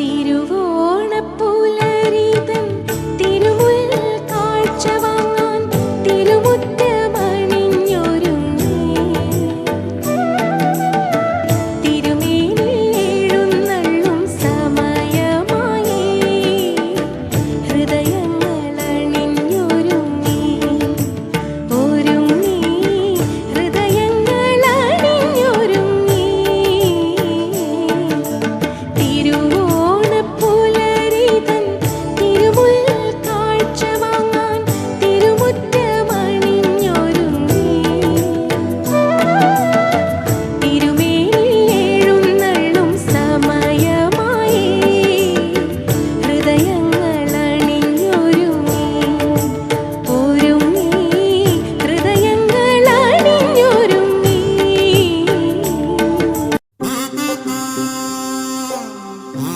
തിരുവു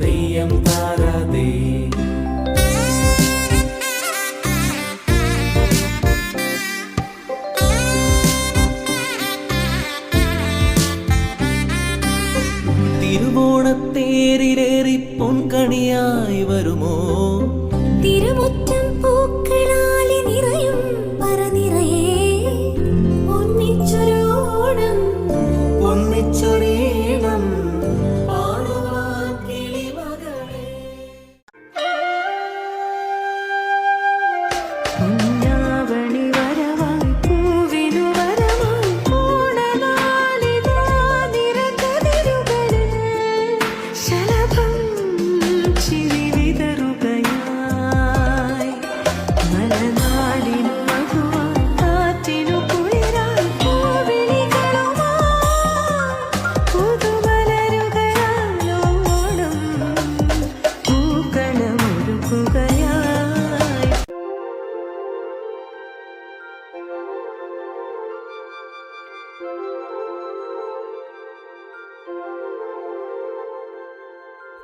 ദൈവം താരാതേ. തിരുവോണത്തേരിലേറി പൊൻകണിയായി വരുമോ? തിരുമുറ്റം പൂക്കളാ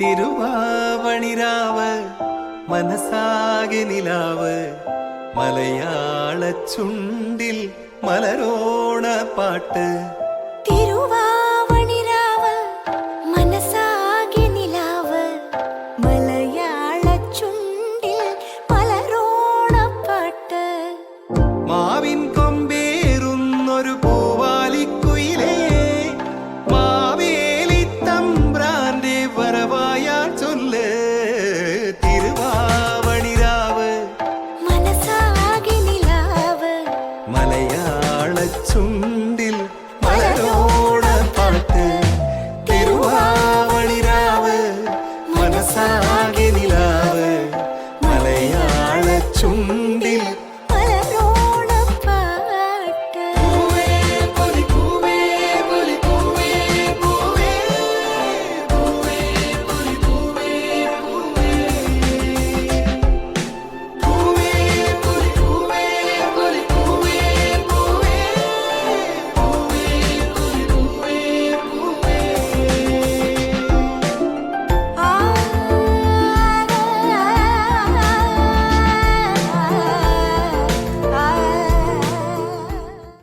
തിരുവാവണിരാവ് മനസ്സാകെ മലയാള ചുണ്ടിൽ മലരോണ പാട്ട്. ചുണ്ട